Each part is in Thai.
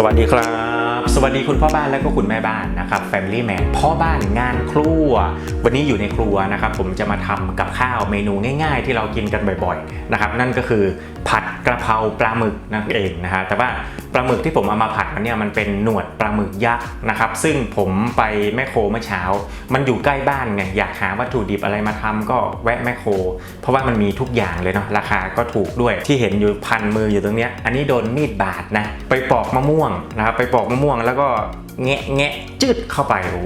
สวัสดีครับ สวัสดีคุณพ่อบ้านและก็คุณแม่บ้านนะครับ Family Man พ่อบ้านงานครัว วันนี้อยู่ในครัวนะครับ ผมจะมาทำกับข้าวเมนูง่าย ๆ ที่เรากินกันบ่อยๆนะครับ นั่นก็คือผัดกระเพราปลาหมึกนั่นเองนะฮะแต่ว่าปลาหมึกที่ผมเอามาผัดมันเนี่ยมันเป็นหนวดปลาหมึกยักษ์นะครับ ซึ่งผมไปแมคโครเมื่อเช้า มันอยู่ใกล้บ้านไงอยากหาวัตถุดิบอะไรมาทำก็แวะแมคโคร เพราะว่ามันมีทุกอย่างเลยเนาะราคาก็ถูกด้วยที่เห็นอยู่พันมืออยู่ตรงเนี้ยอันนี้โดนมีดบาดนะไปปอกมะม่วงนะครับไปปอกมะม่วงแล้วก็แงะแงะจืดเข้าไปโอ้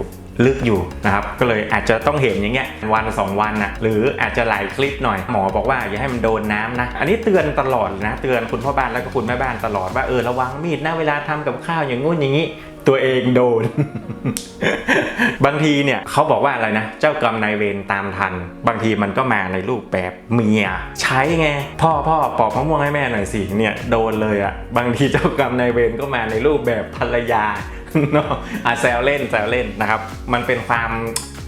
ลึกอยู่นะครับก็เลยอาจจะต้องเห็นอย่างเงี้ยวันสองวันนะหรืออาจจะหลายคลิปหน่อยหมอบอกว่าอย่าให้มันโดนน้ำนะ อันนี้เตือนตลอดนะเตือนคุณพ่อบ้านแล้วก็คุณแม่บ้านตลอดว่าเออระวังมีดนะเวลาทำกับข้าวอย่างงู้นอย่างนี้ตัวเองโดน บางทีเนี่ยเขาบอกว่าอะไรนะ เจ้ากรรมนายเวรตามทัน บางทีมันก็มาในรูปแบบเมีย ใช้ไง พ่อพ่อปอกมะม่วงให้แม่หน่อยสิเนี่ยโดนเลยอะ่ะบางทีเจ้ากรรมนายเวรก็มาในรูปแบบภรรยา เนาะอะแซวเล่นแซวเล่นนะครับ มันเป็นความ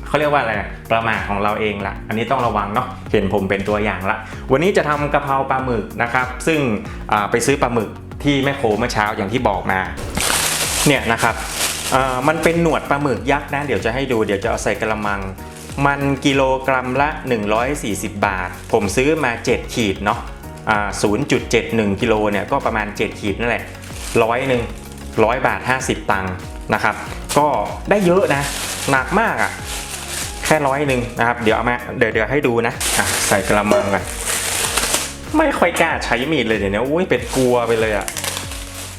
เขาเรียกว่าอะไรประมาทของเราเองละอันนี้ต้องระวังเนาะเห็นผมเป็นตัวอย่างละ วันนี้จะทำกะเพราปลาหมึกนะครับ ซึ่งไปซื้อปลาหมึกที่แม่โคเมื่อเช้าอย่างที่บอกมาเนี่ยนะครับมันเป็นหนวดปลาหมึกยักษ์นะ เดี๋ยวจะให้ดูเดี๋ยวจะเอาใส่กระมัง มันกิโลกรัมละ 140 บาท ผมซื้อมา 7 ขีดเนาะ0.71 กิโลเนี่ยก็ประมาณ 7 ขีดนั่นแหละร้อยหนึ่ง ร้อยบาท 50 ตังค์นะครับ ก็ได้เยอะนะ หนักมากอะ่ะ แค่ร้อยหนึ่งนะครับ เดี๋ยวเอามาเดี๋ยวเดี๋ยวให้ดูนะอะใส่กระมังกันไม่ค่อยกล้าใช้มีดเลยเดี๋ยวนี้อุ้ยเป็นกลัวไปเลยอะ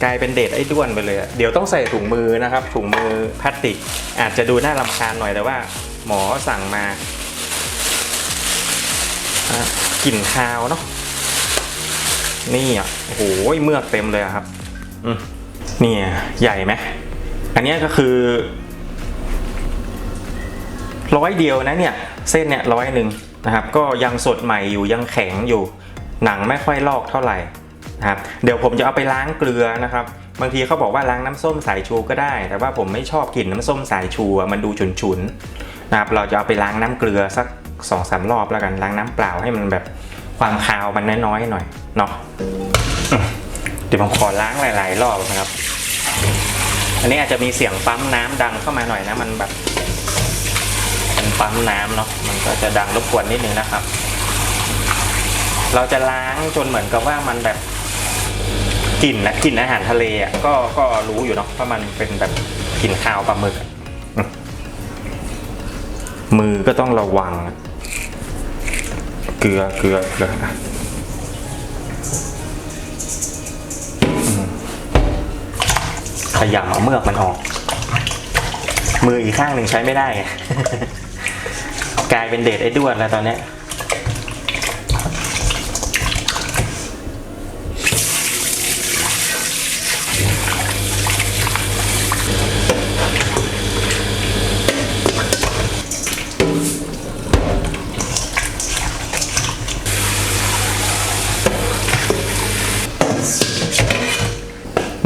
กลายเป็นเดทไอ้ด้วนไปเลยอะเดี๋ยวต้องใส่ถุงมือนะครับ ถุงมือพลาสติก อาจจะดูน่ารำคาญหน่อยแต่ว่า หมอสั่งมากลิ่นคาวเนาะนี่อะโอ้โหเมือกเต็มเลยอะครับ อืม เนี่ยใหญ่ไหมอันนี้ก็คือร้อยเดียวนะเนี่ยเส้นเนี่ยร้อยหนึ่งนะครับก็ยังสดใหม่อยู่ยังแข็งอยู่ หนังไม่ค่อยลอกเท่าไหร่นะครับเดี๋ยวผมจะเอาไปล้างเกลือนะครับ บางทีเขาบอกว่าล้างน้ำส้มสายชูก็ได้ แต่ว่าผมไม่ชอบกลิ่นน้ำส้มสายชูมันดูฉุนๆนะครับเราจะเอาไปล้างน้ำเกลือสัก2อสารอบแล้วกันล้างน้ำเปล่าให้มันแบบความคาวมันน้อยๆหน่อยเนาะ ดี๋ยวผมขอล้างหลาย ๆ รอบนะครับ อันนี้อาจจะมีเสียงปั๊มน้ำดังเข้ามาหน่อยนะ มันแบบเป็นปั๊มน้ำเนาะมันก็จะดังรบกวนนิดนึงนะครับ เราจะล้างจนเหมือนกับว่ามันแบบกลิ่นนะกลิ่นอาหารทะเลอะก็ก็รู้อยู่เนาะว่ามันเป็นแบบกลิ่นคาวปลาหมึกมือก็ต้องระวัง เกลือเกลือเกลือ ขยำเอาเมือกมันออก มืออีกข้างหนึ่งใช้ไม่ได้ไงกลายเป็นเดทไอ้ด้วนแล้วตอนเนี้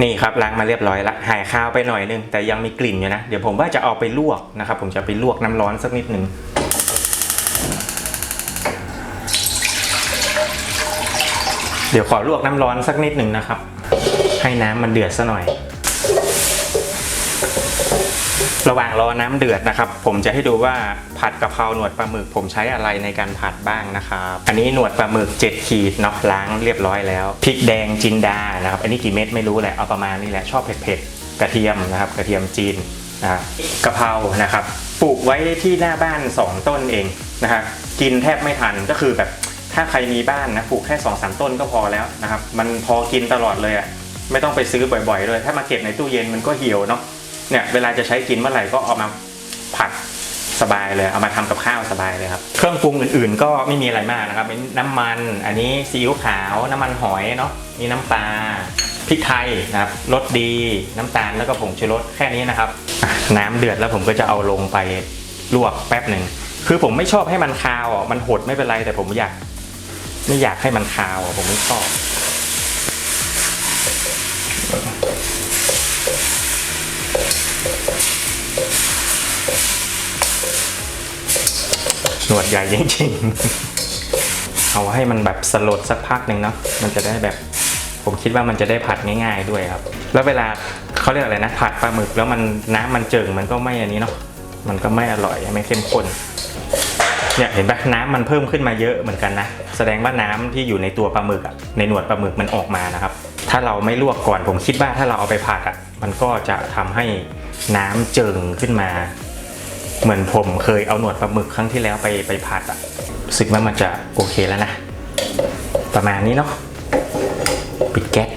นี่ครับล้างมาเรียบร้อยละหายคาวไปหน่อยนึง แต่ยังมีกลิ่นอยู่นะ เดี๋ยวผมว่าจะเอาไปลวกนะครับ ผมจะไปลวกน้ำร้อนสักนิดหนึ่งเดี๋ยวขอลวกน้ำร้อนสักนิดหนึ่งนะครับ ให้น้ำมันเดือดซะหน่อย ระหว่างรอน้ำเดือดนะครับ ผมจะให้ดูว่าผัดกะเพราหนวดปลาหมึก ผมใช้อะไรในการผัดบ้างนะครับอันนี้หนวดปลาหมึก 7 ขีดเนาะล้างเรียบร้อยแล้วพริกแดงจินดานะครับอันนี้กี่เม็ดไม่รู้แหละเอาประมาณนี้แหละชอบเผ็ดๆกระเทียมนะครับกระเทียมจีนนะครับกะเพรานะครับปลูกไว้ที่หน้าบ้าน 2 ต้นเองนะครับกินแทบไม่ทันก็คือแบบถ้าใครมีบ้านนะปลูกแค่2อสต้นก็พอแล้วนะครับมันพอกินตลอดเลยอะไม่ต้องไปซื้อบ่อยๆเลยถ้ามาเก็บในตู้เย็นมันก็เหี่ยวเนาะ เนี่ยเวลาจะใช้กินเมื่อไหร่ก็เอามาผัดสบายเลยเอามาทำกับข้าวสบายเลยครับเครื่องปรุงอื่นๆ ก็ไม่มีอะไรมากนะครับเป็นน้ำมัน อันนี้ซีอิ๊วขาว น้ำมันหอยเนาะมีน้ำปลาพริกไทยนะครับรสดีน้ำตาลแล้วก็ผงชูรสแค่นี้นะครับ น้ำเดือดแล้วผมก็จะเอาลงไปลวกแป๊บหนึ่งคือผมไม่ชอบให้มันคาวอะมันหดไม่เป็นไรแต่ผมอยาก ไม่อยากให้มันคาวอะผมไม่ชอบ หนวดใหญ่จริงๆ เอาให้มันแบบสลดสักพักหนึ่งเนาะ มันจะได้แบบ ผมคิดว่ามันจะได้ผัดง่าย ๆด้วยครับ แล้วเวลาเขาเรียกอะไรนะ ผัดปลาหมึกแล้วมันน้ำมันเจิ่งมันก็ไม่อันนี้เนาะ มันก็ไม่อร่อยไม่เข้มข้น เนี่ยเห็นปะน้ำมันเพิ่มขึ้นมาเยอะเหมือนกันนะ แสดงว่าน้ำที่อยู่ในตัวปลาหมึกอะในหนวดปลาหมึกมันออกมานะครับ ถ้าเราไม่ลวกก่อนผมคิดว่าถ้าเราเอาไปผัดอะมันก็จะทำให้น้ำเจิ่งขึ้นมา เหมือนผมเคยเอาหนวดปลาหมึกครั้งที่แล้วไปไปผัดอะรู้สึกว่ามันจะโอเคแล้วนะ ประมาณนี้เนาะปิดแก๊ส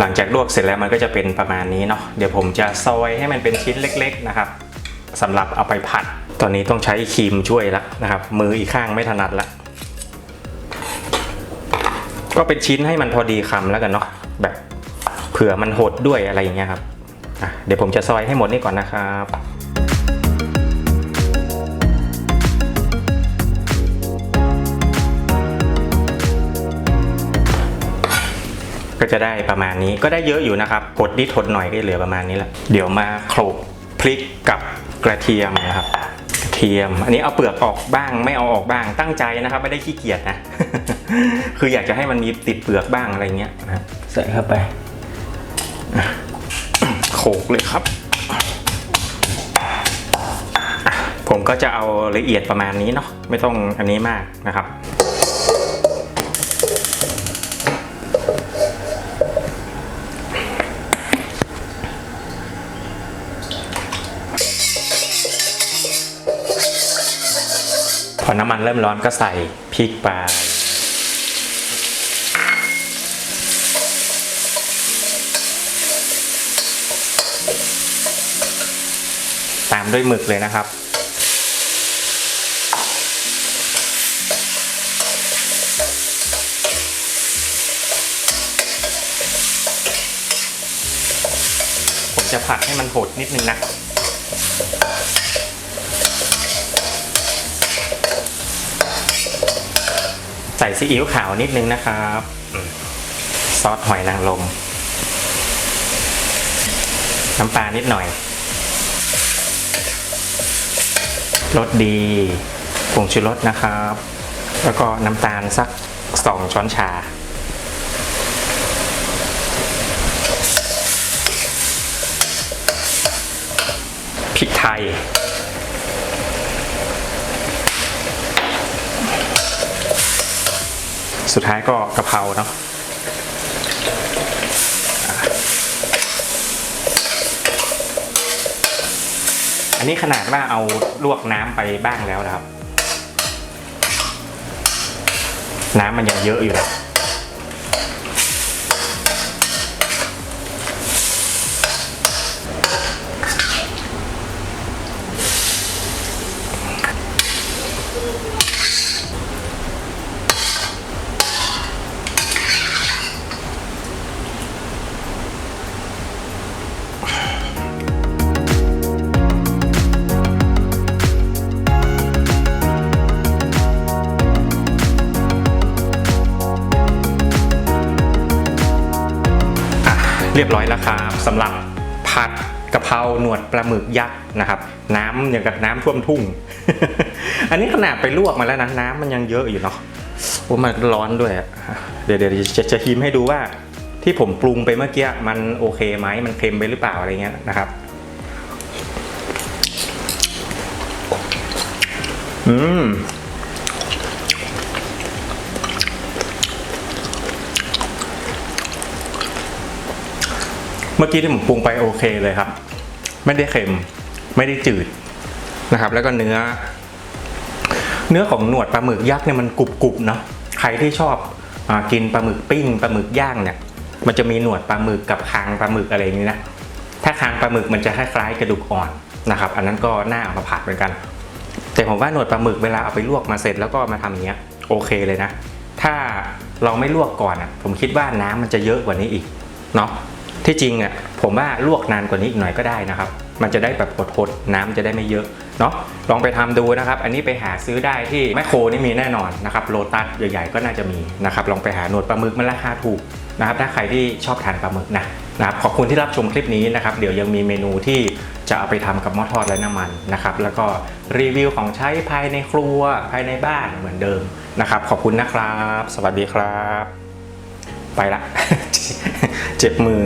หลังจากลวกเสร็จแล้วมันก็จะเป็นประมาณนี้เนาะเดี๋ยวผมจะซอยให้มันเป็นชิ้นเล็ก ๆ นะครับสำหรับเอาไปผัด ตอนนี้ต้องใช้ครีมช่วยละนะครับ มืออีกข้างไม่ถนัดละก็เป็นชิ้นให้มันพอดีคำแล้วกันเนาะแบบเผื่อมันหดด้วยอะไรอย่างเงี้ยครับ เดี๋ยวผมจะซอยให้หมดนี่ก่อนนะครับก็จะได้ประมาณนี้ก็ได้เยอะอยู่นะครับ กดนิดทดหน่อยก็เหลือประมาณนี้แหละเดี๋ยวมาโขลกพริกกับกระเทียมนะครับกระเทียม อันนี้เอาเปลือกออกบ้าง ไม่เอาออกบ้างตั้งใจนะครับ ไม่ได้ขี้เกียจนะ คืออยากจะให้มันมีติดเปลือกบ้างอะไรเงี้ยนะครับใส่เข้าไปอะโขล กเลยครับ ผมก็จะเอาละเอียดประมาณนี้เนาะไม่ต้องอันนี้มากนะครับพอน้ำมันเริ่มร้อนก็ใส่พริกไปตาม ด้วยหมึกเลยนะครับ ผมจะผัดให้มันโหดนิดนึงนะใส่ซีอิ๊วขาวนิดนึงนะครับซอสหอยนางรมน้ำปลานิดหน่อย รสดีผงชูรสนะครับ แล้วก็น้ำตาลสักสองช้อนชา พริกไทย สุดท้ายก็กะเพราเนาะ นนี้ขนาดว่าเอาลวกน้ำไปบ้างแล้วนะครับ น้ำมันยังเยอะอยู่นะ เรียบร้อยแล้วครับสำหรับผัดกะเพราหนวดปลาหมึกยักษ์นะครับ น้ำอย่างกับน้ำท่วมทุ่ง อันนี้ขนาดไปลวกมาแล้วนะน้ำมันยังเยอะอยู่เนาะโอ้มันร้อนด้วยเดี๋ยวเดี๋ยวจะจะชิมให้ดูว่า ที่ผมปรุงไปเมื่อกี้มันโอเคไหมมันเค็มไปหรือเปล่าอะไรเงี้ยนะครับอืม เมื่อกี้ที่ผมปรุงไปโอเคเลยครับ ไม่ได้เค็ม ไม่ได้จืดนะครับ แล้วก็เนื้อ เนื้อของหนวดปลาหมึกยักษ์เนี่ยมันกรุบๆเนาะใครที่ชอบอากินปลาหมึกปิ้งปลาหมึกย่างเนี่ย มันจะมีหนวดปลาหมึกกับคางปลาหมึกอะไรอย่างนี้นะถ้าคางปลาหมึกมันจะคล้ายๆกระดูกอ่อนนะครับ อันนั้นก็น่าเอามาผัดเหมือนกัน แต่ผมว่าหนวดปลาหมึกเวลาเอาไปลวกมาเสร็จแล้วก็มาทำอย่างเงี้ยโอเคเลยนะ ถ้าเราไม่ลวกก่อนอะผมคิดว่าน้ำมันจะเยอะกว่านี้อีกเนาะ ที่จริงอะผมว่าลวกนานกว่านี้อีกหน่อยก็ได้นะครับ มันจะได้แบบหดๆน้ำจะได้ไม่เยอะเนาะลองไปทำดูนะครับ อันนี้ไปหาซื้อได้ที่แมคโครนี่มีแน่นอนนะครับโลตัสใหญ่ๆก็น่าจะมีนะครับลองไปหาหนวดปลาหมึกมันราคาถูกนะครับถ้าใครที่ชอบทานปลาหมึกนะนะครับขอบคุณที่รับชมคลิปนี้นะครับเดี๋ยวยังมีเมนูที่จะเอาไปทำกับหม้อทอดไร้น้ำมันนะครับแล้วก็รีวิวของใช้ภายในครัวภายในบ้านเหมือนเดิมนะครับ ขอบคุณนะครับ สวัสดีครับ ไปละ เจ็บมือ